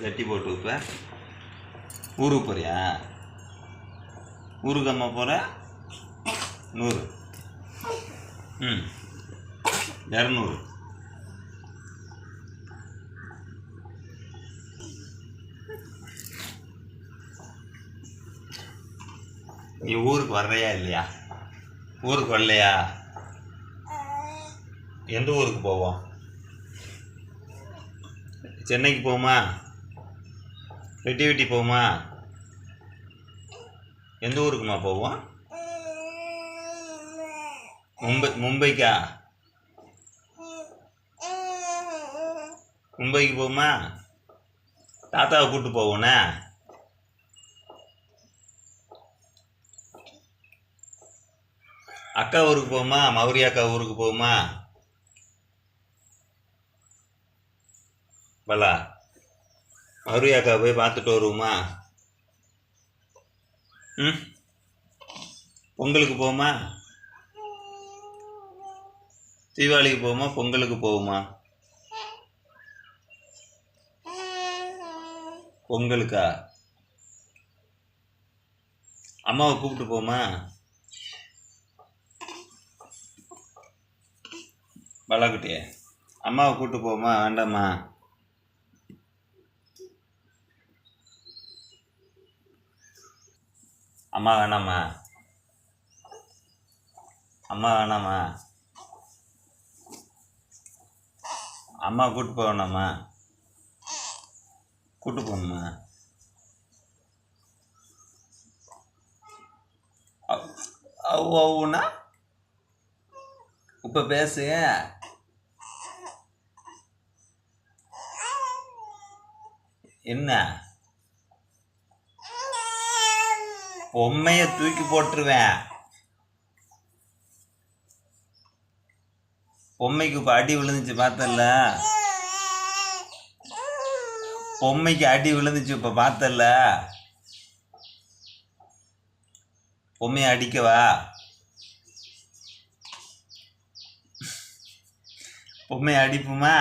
சட்டி போட்டு வைப்ப ஊருக்கு போறியா? ஊருக்கு அம்மா போகிற நூறு. ம். இரநூறு. நீ ஊருக்கு வர்றையா இல்லையா? ஊருக்கு வரலையா? எந்த ஊருக்கு போவோம்? சென்னைக்கு போவோமா? வெட்டி வெட்டி எந்த ஊருக்குமா போவோம்? மும்பை மும்பைக்கா? மும்பைக்கு போகுமா? தாத்தாவை கூப்பிட்டு போவோண்ணே அக்கா ஊருக்கு போகுமா? மௌரி அக்கா ஊருக்கு போகுமா? பலா. அருயாக்கா அக்கா போய் பார்த்துட்டு வருவோமா? ம்? பொங்கலுக்கு போவோமா? தீபாவளிக்கு போவோமா? பொங்கலுக்கு போவோமா? பொங்கலுக்கா? அம்மாவை கூப்பிட்டு போமா பலாக்குட்டியே அம்மாவை கூப்பிட்டு போமா வேண்டாம்மா அம்மா வேணாம்மா. அம்மா வேணாம்மா. அம்மா கூப்பிட்டு போக கூட்டு போகணுமா அவ்வளோனா இப்போ பேசு. என்ன? பொம்மைய தூக்கி போட்டுருவேன். பொம்மைக்கு இப்போ அடி விழுந்துச்சு பார்த்தல பொம்மைக்கு அடி விழுந்துச்சு இப்போ பார்த்தல பொம்மையை அடிக்கவா? பொம்மையை அடிப்புமா?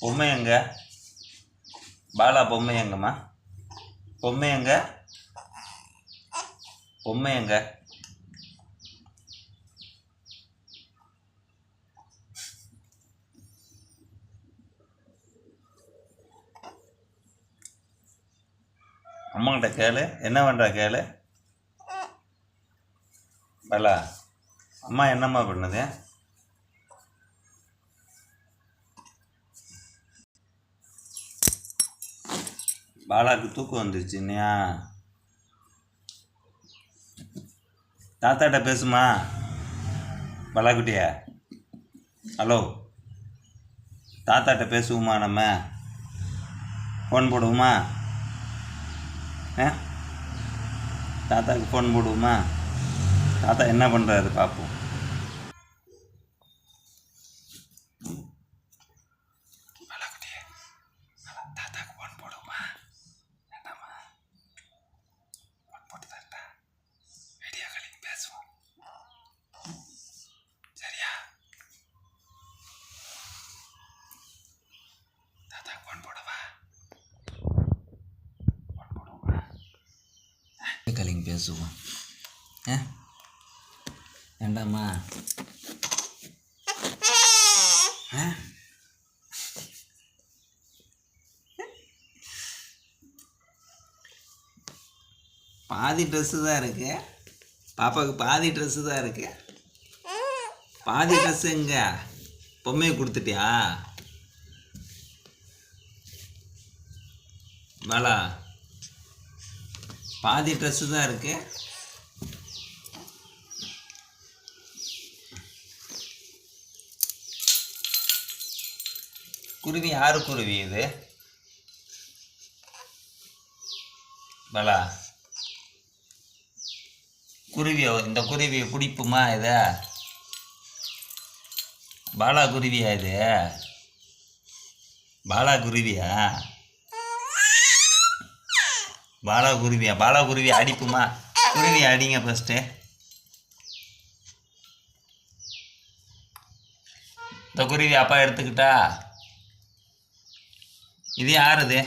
பொம்மை எங்க பாலா பொம்மை எங்கம்மா பொம்மை எங்க பொம்மை எங்க அம்மாகிட்ட கேளு. என்ன பண்ணுற கேளு. பாலா அம்மா என்னம்மா பண்ணுது? பாலாக்கு தூக்கம் வந்துருச்சு இல்லையா? தாத்தாட்ட பேசுமா? பாலாக்குட்டியா? ஹலோ. தாத்தாட்ட பேசுவோமா நம்ம? ஃபோன் போடுவோமா? ஆ? தாத்தாவுக்கு ஃபோன் போடுவோமா? தாத்தா என்ன பண்ணுறாரு பார்ப்போம் பாலாக்குட்டியே தாத்தாக்கு ஃபோன் போடுவோமா வேண்டாமா ஃபோன் போட்டு தரட்டா வீடியோ காலிங் பேசுவோம் சரியா தாத்தாக்கு ஃபோன் போடவா ஃபோன் போடுவோமா பற்றியும் பேசுவோம். ஆ? வேண்டாமா? பாதி ட்ரெஸ்ஸு தான் இருக்கு. பாப்பாவுக்கு பாதி ட்ரெஸ்ஸு தான் இருக்கு. பாதி ட்ரெஸ் எங்க? பொம்மையை கொடுத்துட்டியா? பாலா பாதி ட்ரெஸ்ஸு தான் இருக்குது குருவி ஆறு குருவி இது. பாலா. குருவியோ இந்த குருவியை பிடிப்புமா இது? பாலா குருவியா இது? பாலா குருவியா? பாலா குருவியா பாலா குருவி அடிப்புமா? குருவி அடிங்க ஃபஸ்ட்டு இந்த குருவி அப்பா எடுத்துக்கிட்டா? இது யாருது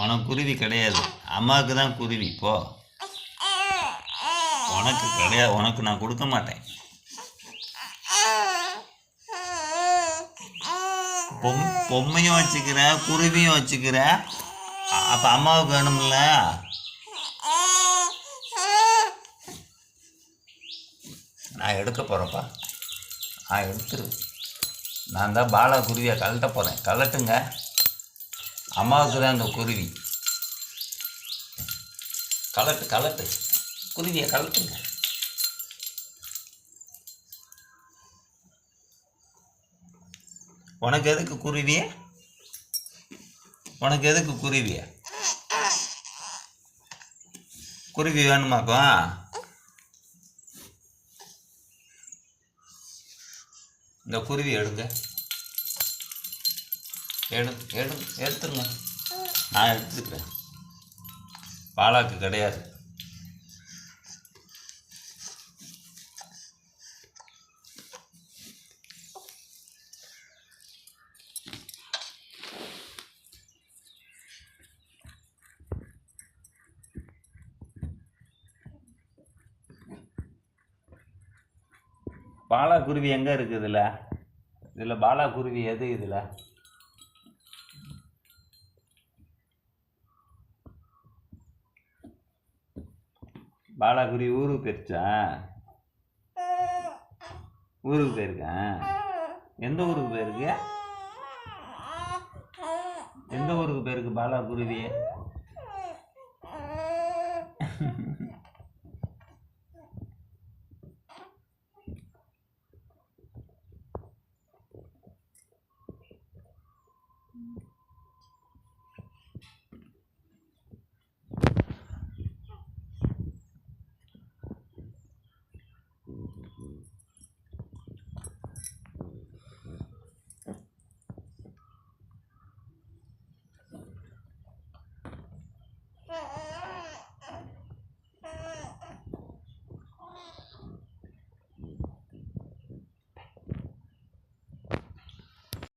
உனக்கு குருவி கிடையாது. அம்மாவுக்கு தான் குருவி போ. உனக்கு கிடையாது. உனக்கு நான் கொடுக்க மாட்டேன். பொம் பொம்மையும் வச்சுக்கிற குருவியும் வச்சுக்கிற. அப்போ அம்மாவுக்கு வேணும்ல? நான் எடுக்க போகிறேன்ப்பா நான் எடுத்துருவேன் நான் தான் பாலா குருவியை கலட்ட போகிறேன் கலட்டுங்க அம்மாவுக்கு தான் அந்த குருவி. கலட்டு கலட்டு குருவியை கலட்டுங்க உனக்கு எதுக்கு குருவிய? உனக்கு எதுக்கு குருவிய? குருவி வேணுமாக்கும்? இந்த குருவி எடுங்க. எடு எடு எடுத்துருங்க. நான் எடுத்துக்கிறேன். பாலாக்கு கிடையாது. பாலா குருவி எங்கே இருக்குதுல்ல இதில் பாலா குருவி எது இதில்? பாலாகுருவி ஊருக்கு போயிருச்சா? ஊருக்கு போயிருக்கேன் எந்த ஊருக்கு போயிருக்கு? எந்த ஊருக்கு போயிருக்கு பாலாகுருவி